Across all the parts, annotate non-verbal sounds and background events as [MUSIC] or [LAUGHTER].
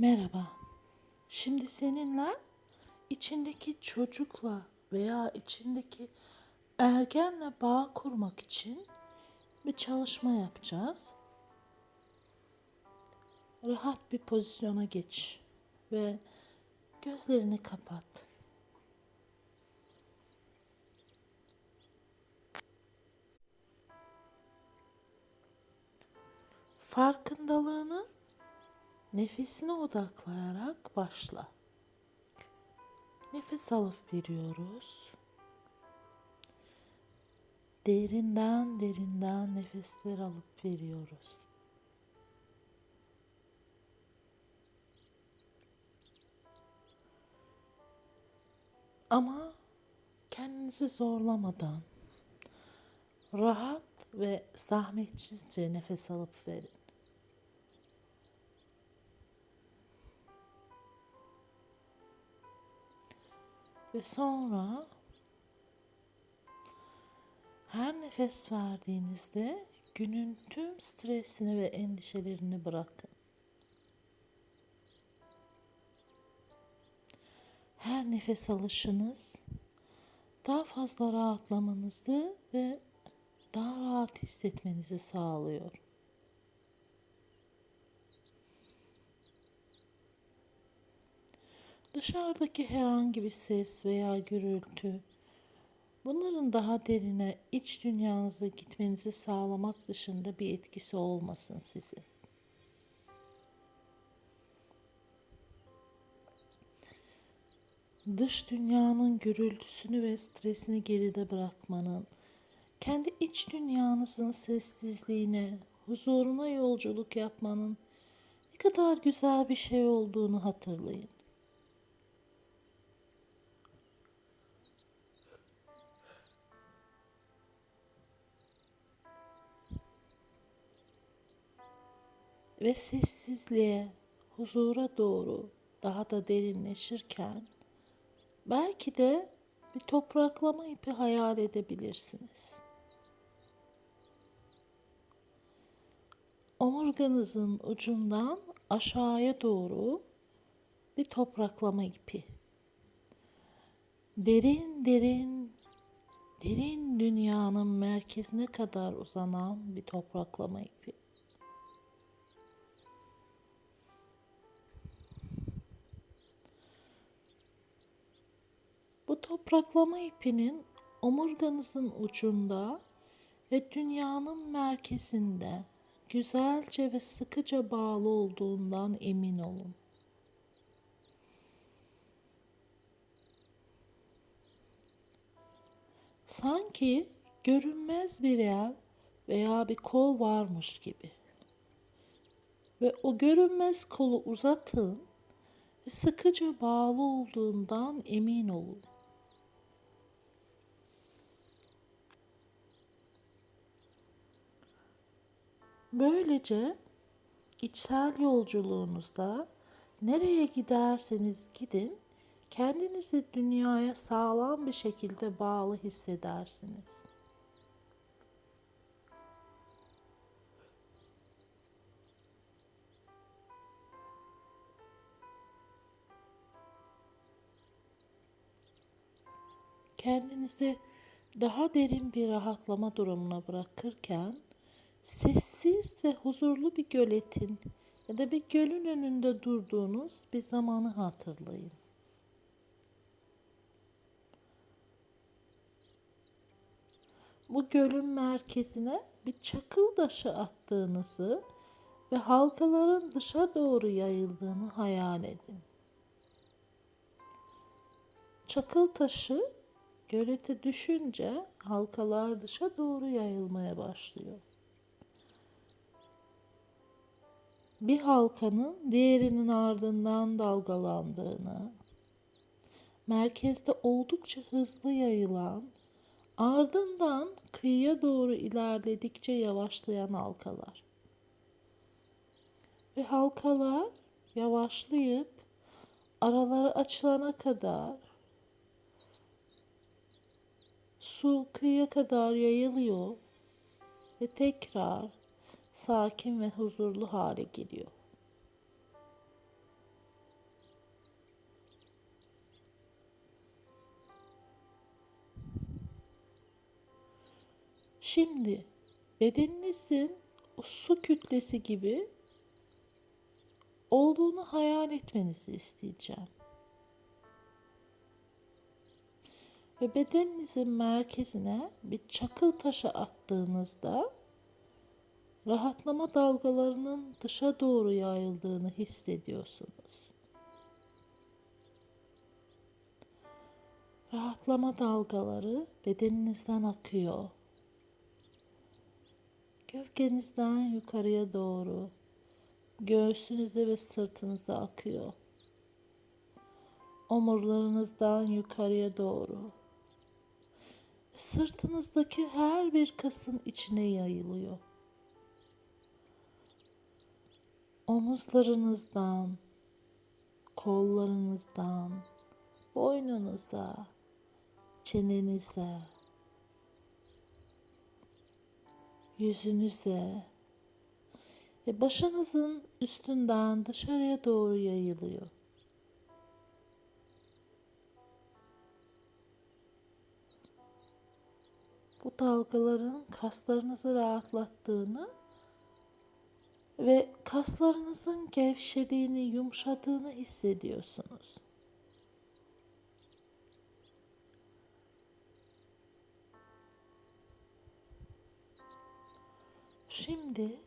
Merhaba. Şimdi seninle içindeki çocukla veya içindeki ergenle bağ kurmak için bir çalışma yapacağız. Rahat bir pozisyona geç ve gözlerini kapat. Farkındalığını Nefesine odaklayarak başla. Nefes alıp veriyoruz. Derinden derinden nefesler alıp veriyoruz. Ama kendinizi zorlamadan rahat ve zahmetsizce nefes alıp verin. Ve sonra her nefes verdiğinizde günün tüm stresini ve endişelerini bırakın. Her nefes alışınız daha fazla rahatlamanızı ve daha rahat hissetmenizi sağlıyor. Dışarıdaki herhangi bir ses veya gürültü bunların daha derine iç dünyanıza gitmenizi sağlamak dışında bir etkisi olmasın sizin. Dış dünyanın gürültüsünü ve stresini geride bırakmanın, kendi iç dünyanızın sessizliğine, huzuruna yolculuk yapmanın ne kadar güzel bir şey olduğunu hatırlayın. Ve sessizliğe, huzura doğru daha da derinleşirken belki de bir topraklama ipi hayal edebilirsiniz. Omurganızın ucundan aşağıya doğru bir topraklama ipi. Derin derin derin dünyanın merkezine kadar uzanan bir topraklama ipi. Topraklama ipinin omurganızın ucunda ve dünyanın merkezinde güzelce ve sıkıca bağlı olduğundan emin olun. Sanki görünmez bir el veya bir kol varmış gibi. Ve o görünmez kolu uzatın ve sıkıca bağlı olduğundan emin olun. Böylece içsel yolculuğunuzda nereye giderseniz gidin kendinizi dünyaya sağlam bir şekilde bağlı hissedersiniz. Kendinizi daha derin bir rahatlama durumuna bırakırken sessiz ve huzurlu bir göletin ya da bir gölün önünde durduğunuz bir zamanı hatırlayın. Bu gölün merkezine bir çakıl taşı attığınızı ve halkaların dışa doğru yayıldığını hayal edin. Çakıl taşı gölete düşünce halkalar dışa doğru yayılmaya başlıyor. Bir halkanın diğerinin ardından dalgalandığını, merkezde oldukça hızlı yayılan, ardından kıyıya doğru ilerledikçe yavaşlayan halkalar. Ve halkalar yavaşlayıp araları açılana kadar su kıyıya kadar yayılıyor ve tekrar sakin ve huzurlu hale geliyor. Şimdi bedeninizin o su kütlesi gibi olduğunu hayal etmenizi isteyeceğim. Ve bedeninizin merkezine bir çakıl taşı attığınızda rahatlama dalgalarının dışa doğru yayıldığını hissediyorsunuz. Rahatlama dalgaları bedeninizden akıyor. Gövdenizden yukarıya doğru göğsünüze ve sırtınıza akıyor. Omurlarınızdan yukarıya doğru. Sırtınızdaki her bir kasın içine yayılıyor. Omuzlarınızdan, kollarınızdan, boynunuza, çenenize, yüzünüze ve başınızın üstünden dışarıya doğru yayılıyor. Bu dalgaların kaslarınızı rahatlattığını ve kaslarınızın gevşediğini, yumuşadığını hissediyorsunuz. Şimdi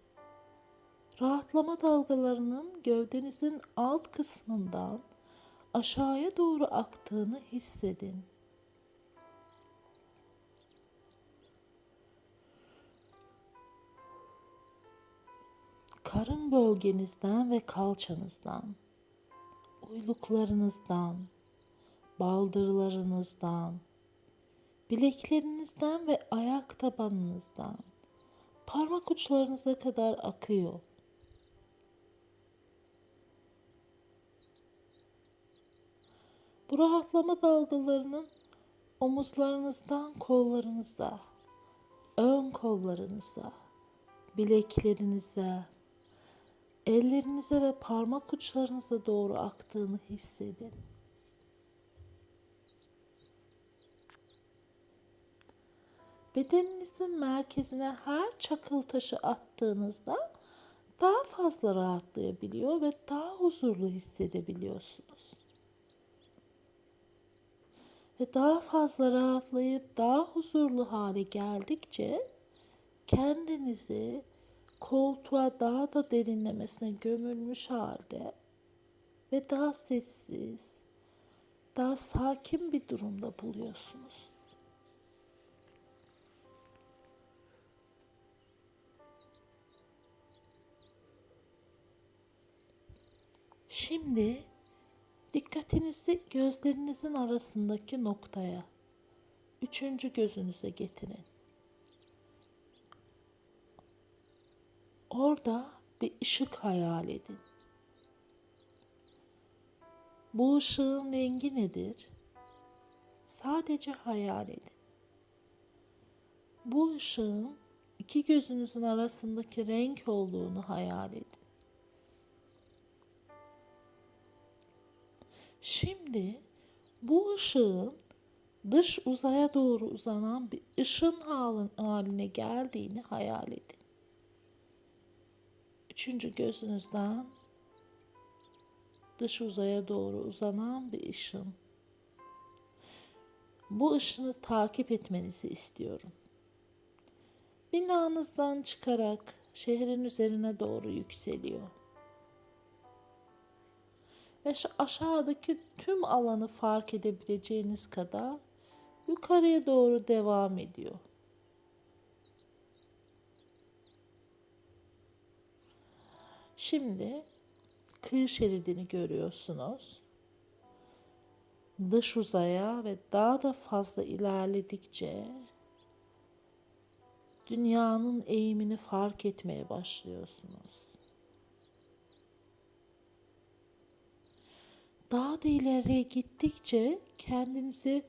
rahatlama dalgalarının gövdenizin alt kısmından aşağıya doğru aktığını hissedin. Karın bölgenizden ve kalçanızdan, uyluklarınızdan, baldırlarınızdan, bileklerinizden ve ayak tabanınızdan parmak uçlarınıza kadar akıyor. Bu rahatlama dalgalarının omuzlarınızdan kollarınıza, ön kollarınıza, bileklerinize, ellerinize ve parmak uçlarınıza doğru aktığını hissedin. Bedeninizin merkezine her çakıl taşı attığınızda daha fazla rahatlayabiliyor ve daha huzurlu hissedebiliyorsunuz. Ve daha fazla rahatlayıp daha huzurlu hale geldikçe kendinizi koltuğa daha da derinlemesine gömülmüş halde ve daha sessiz, daha sakin bir durumda buluyorsunuz. Şimdi dikkatinizi gözlerinizin arasındaki noktaya, üçüncü gözünüze getirin. Orada bir ışık hayal edin. Bu ışığın rengi nedir? Sadece hayal edin. Bu ışığın iki gözünüzün arasındaki renk olduğunu hayal edin. Şimdi bu ışığın dış uzaya doğru uzanan bir ışın haline geldiğini hayal edin. Üçüncü gözünüzden dış uzaya doğru uzanan bir ışın. Bu ışını takip etmenizi istiyorum. Binanızdan çıkarak şehrin üzerine doğru yükseliyor. Ve aşağıdaki tüm alanı fark edebileceğiniz kadar yukarıya doğru devam ediyor. Şimdi kıyı şeridini görüyorsunuz. Dış uzaya ve daha da fazla ilerledikçe dünyanın eğimini fark etmeye başlıyorsunuz. Daha da ileriye gittikçe kendinizi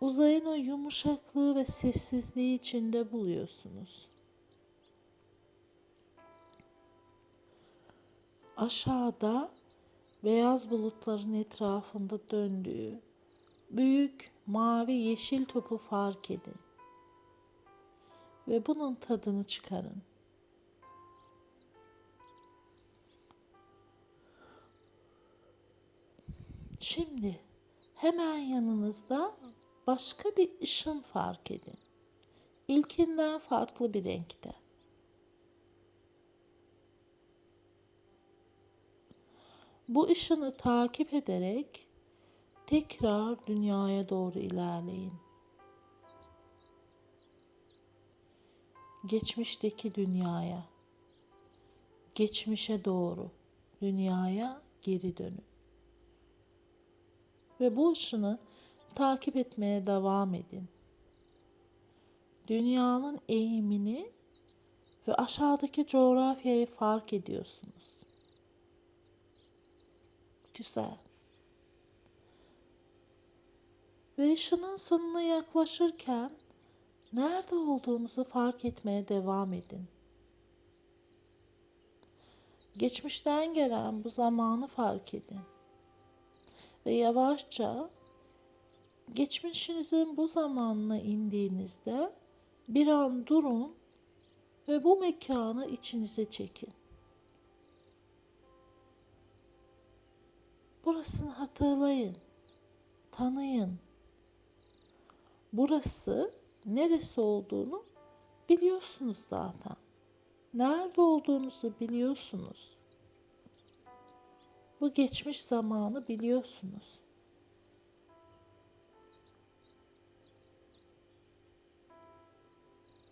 uzayın o yumuşaklığı ve sessizliği içinde buluyorsunuz. Aşağıda beyaz bulutların etrafında döndüğü büyük mavi yeşil topu fark edin. ve bunun tadını çıkarın. Şimdi hemen yanınızda başka bir ışın fark edin. İlkinden farklı bir renkte. Bu ışını takip ederek tekrar dünyaya doğru ilerleyin. Geçmişteki dünyaya, geçmişe doğru, dünyaya geri dönün. Ve bu ışını takip etmeye devam edin. Dünyanın eğimini ve aşağıdaki coğrafyayı fark ediyorsunuz. Güzel. Ve ışının sonuna yaklaşırken nerede olduğunuzu fark etmeye devam edin. Geçmişten gelen bu zamanı fark edin. Ve yavaşça geçmişinizin bu zamanına indiğinizde bir an durun ve bu mekanı içinize çekin. Burasını hatırlayın, tanıyın. Burası neresi olduğunu biliyorsunuz zaten. Nerede olduğunuzu biliyorsunuz. Bu geçmiş zamanı biliyorsunuz.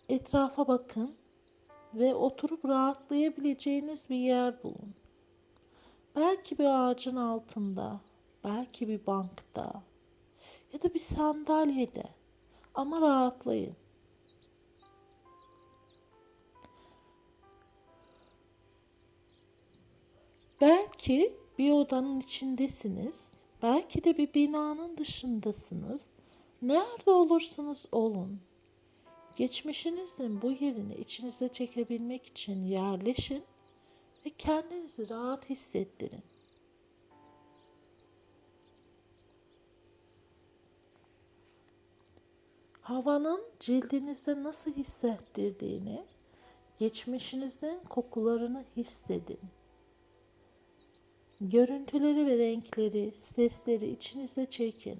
Etrafa bakın ve oturup rahatlayabileceğiniz bir yer bulun. Belki bir ağacın altında, belki bir bankta ya da bir sandalyede ama rahatlayın. Belki bir odanın içindesiniz, belki de bir binanın dışındasınız. Nerede olursanız olun. Geçmişinizin bu yerini içinize çekebilmek için yerleşin ve kendinizi rahat hissettirin. Havanın cildinizde nasıl hissettirdiğini, geçmişinizin kokularını hissedin. Görüntüleri ve renkleri, sesleri içinize çekin.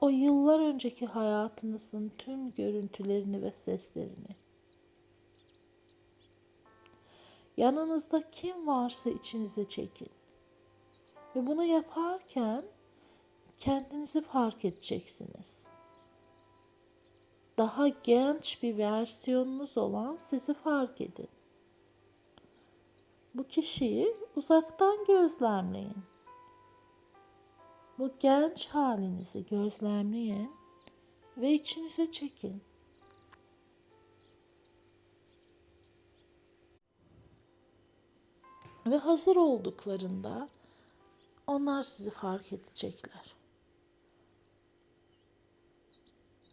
O yıllar önceki hayatınızın tüm görüntülerini ve seslerini. Yanınızda kim varsa içinize çekin. Ve bunu yaparken kendinizi fark edeceksiniz. Daha genç bir versiyonunuz olan sizi fark edin. Bu kişiyi uzaktan gözlemleyin. Bu genç halinizi gözlemleyin ve içinize çekin. Ve hazır olduklarında onlar sizi fark edecekler.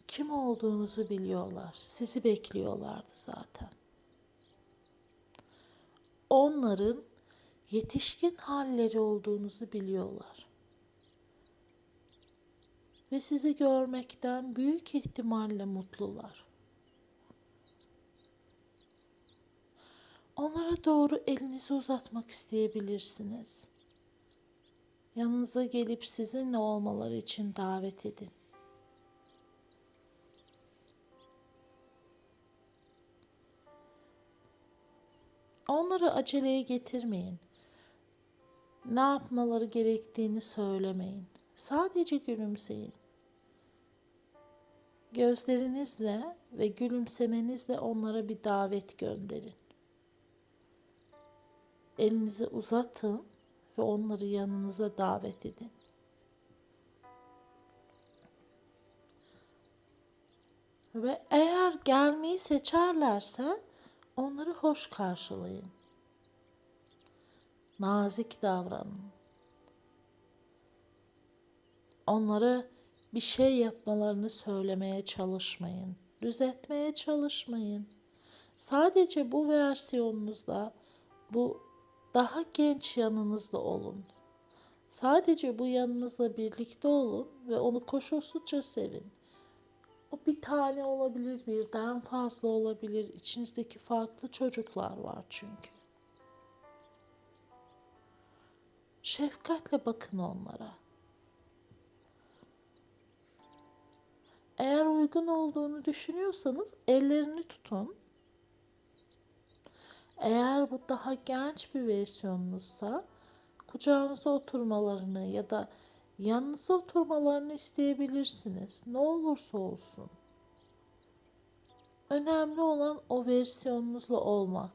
Kim olduğunuzu biliyorlar. Sizi bekliyorlardı zaten. Onların yetişkin halleri olduğunuzu biliyorlar. Ve sizi görmekten büyük ihtimalle mutlular. Onlara doğru elinizi uzatmak isteyebilirsiniz. Yanınıza gelip sizinle olmaları için davet edin. Onları aceleye getirmeyin. Ne yapmaları gerektiğini söylemeyin. Sadece gülümseyin. Gözlerinizle ve gülümsemenizle onlara bir davet gönderin. Elinizi uzatın ve onları yanınıza davet edin. Ve eğer gelmeyi seçerlerse onları hoş karşılayın. Nazik davranın. Onlara bir şey yapmalarını söylemeye çalışmayın. Düzeltmeye çalışmayın. Sadece bu versiyonunuzda bu daha genç yanınızda olun. Sadece bu yanınızla birlikte olun ve onu koşulsuzca sevin. O bir tane olabilir, birden fazla olabilir. İçinizdeki farklı çocuklar var çünkü. Şefkatle bakın onlara. Eğer uygun olduğunu düşünüyorsanız ellerini tutun. Eğer bu daha genç bir versiyonunuzsa kucağınıza oturmalarını ya da yanınıza oturmalarını isteyebilirsiniz. Ne olursa olsun. Önemli olan o versiyonunuzla olmak.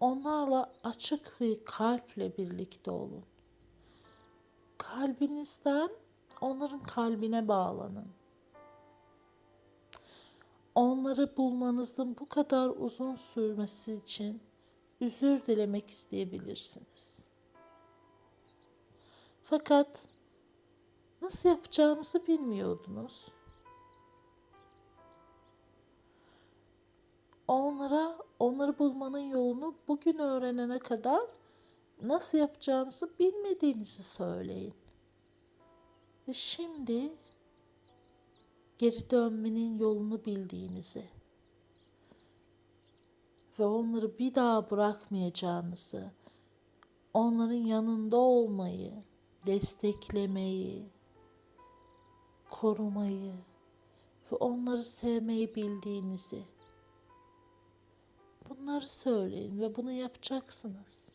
Onlarla açık bir kalple birlikte olun. Kalbinizden onların kalbine bağlanın. Onları bulmanızın bu kadar uzun sürmesi için özür dilemek isteyebilirsiniz. Fakat nasıl yapacağınızı bilmiyordunuz. Onlara onları bulmanın yolunu bugün öğrenene kadar nasıl yapacağınızı bilmediğinizi söyleyin. Ve şimdi geri dönmenin yolunu bildiğinizi ve onları bir daha bırakmayacağınızı, onların yanında olmayı, desteklemeyi, korumayı ve onları sevmeyi bildiğinizi bunları söyleyin ve bunu yapacaksınız.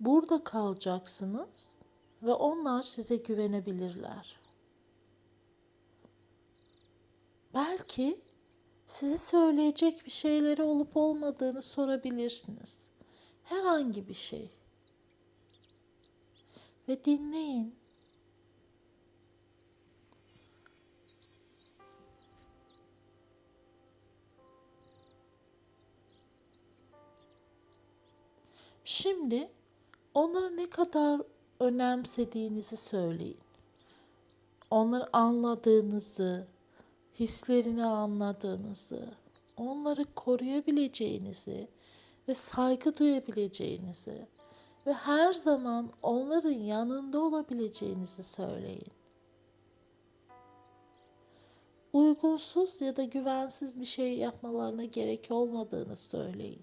Burada kalacaksınız ve onlar size güvenebilirler. Belki size söyleyecek bir şeyleri olup olmadığını sorabilirsiniz. Herhangi bir şey. Ve dinleyin. Şimdi onları ne kadar önemsediğinizi söyleyin. Onları anladığınızı, hislerini anladığınızı, onları koruyabileceğinizi ve saygı duyabileceğinizi ve her zaman onların yanında olabileceğinizi söyleyin. Uygunsuz ya da güvensiz bir şey yapmalarına gerek olmadığını söyleyin.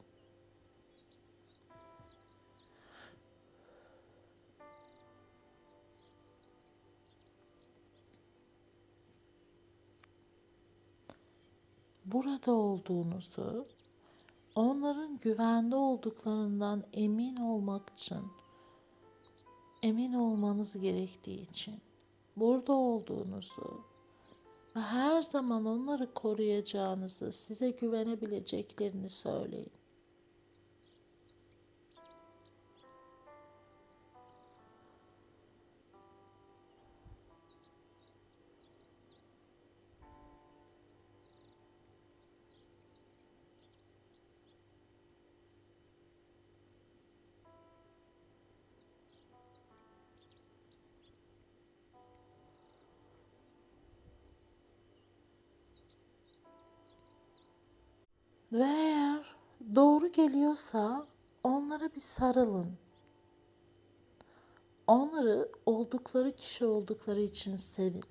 Burada olduğunuzu, onların güvende olduklarından emin olmak için, emin olmanız gerektiği için burada olduğunuzu ve her zaman onları koruyacağınızı, size güvenebileceklerini söyleyin. Geliyorsa onlara bir sarılın. Onları oldukları kişi oldukları için sevin.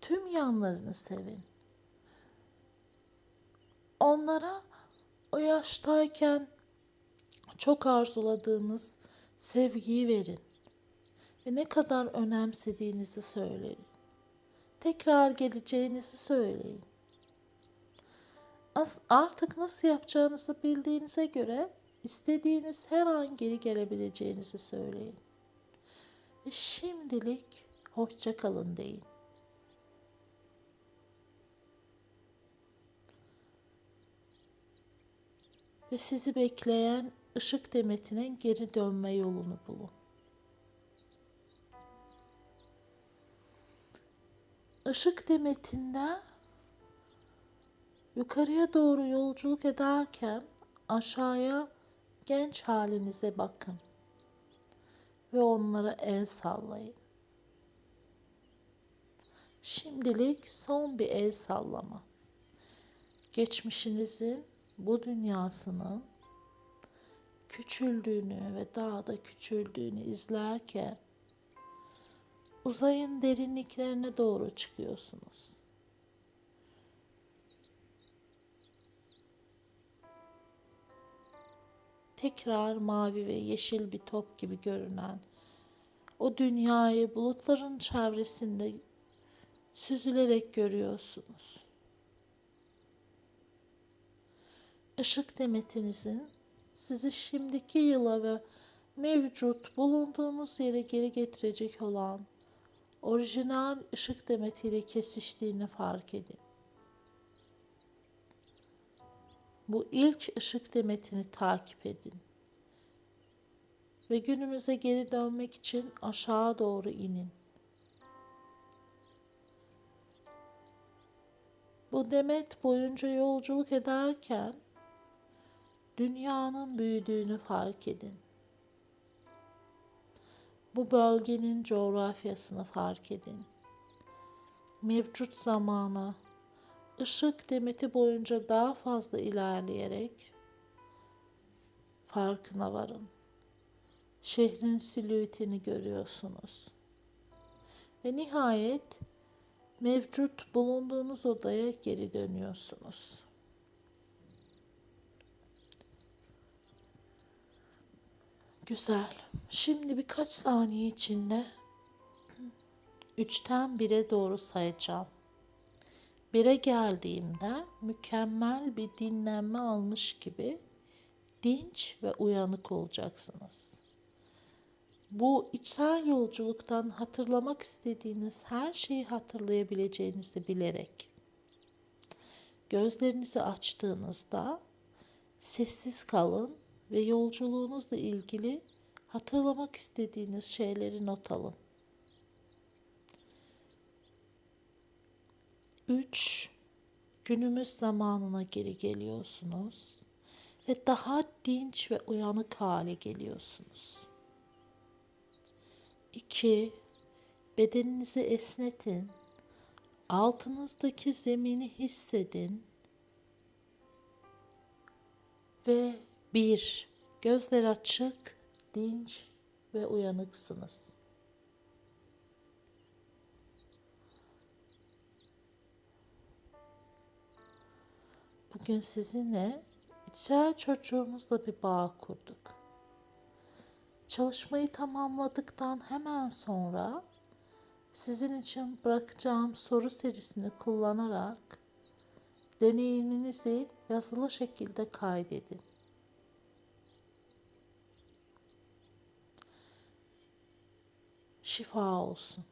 Tüm yanlarını sevin. Onlara o yaştayken çok arzuladığınız sevgiyi verin. Ve ne kadar önemsediğinizi söyleyin. Tekrar geleceğinizi söyleyin artık nasıl yapacağınızı bildiğinize göre istediğiniz her an geri gelebileceğinizi söyleyin. Ve şimdilik hoşça kalın deyin. Ve sizi bekleyen ışık demetinin geri dönme yolunu bulun. Işık demetinde Yukarıya doğru yolculuk ederken aşağıya genç halinize bakın ve onlara el sallayın. Şimdilik son bir el sallama. Geçmişinizin bu dünyasının küçüldüğünü ve daha da küçüldüğünü izlerken uzayın derinliklerine doğru çıkıyorsunuz. Tekrar mavi ve yeşil bir top gibi görünen o dünyayı bulutların çevresinde süzülerek görüyorsunuz. Işık demetinizin sizi şimdiki yıla ve mevcut bulunduğunuz yere geri getirecek olan orijinal ışık demetiyle kesiştiğini fark edin. Bu ilk ışık demetini takip edin. Ve günümüze geri dönmek için aşağı doğru inin. Bu demet boyunca yolculuk ederken dünyanın büyüdüğünü fark edin. Bu bölgenin coğrafyasını fark edin. Mevcut zamana, ışık demeti boyunca daha fazla ilerleyerek farkına varın. Şehrin silüetini görüyorsunuz. Ve nihayet mevcut bulunduğunuz odaya geri dönüyorsunuz. Güzel. Şimdi birkaç saniye içinde [CLEARS THROAT] üçten bire doğru sayacağım. Bire geldiğimde mükemmel bir dinlenme almış gibi dinç ve uyanık olacaksınız. Bu içsel yolculuktan hatırlamak istediğiniz her şeyi hatırlayabileceğinizi bilerek gözlerinizi açtığınızda sessiz kalın ve yolculuğunuzla ilgili hatırlamak istediğiniz şeyleri not alın. 3. Günümüz zamanına geri geliyorsunuz ve daha dinç ve uyanık hale geliyorsunuz. 2. Bedeninizi esnetin. Altınızdaki zemini hissedin. Ve 1. Gözler açık, dinç ve uyanıksınız. Bugün sizinle içsel çocuğumuzla bir bağ kurduk. Çalışmayı tamamladıktan hemen sonra sizin için bırakacağım soru serisini kullanarak deneyiminizi yazılı şekilde kaydedin. Şifa olsun.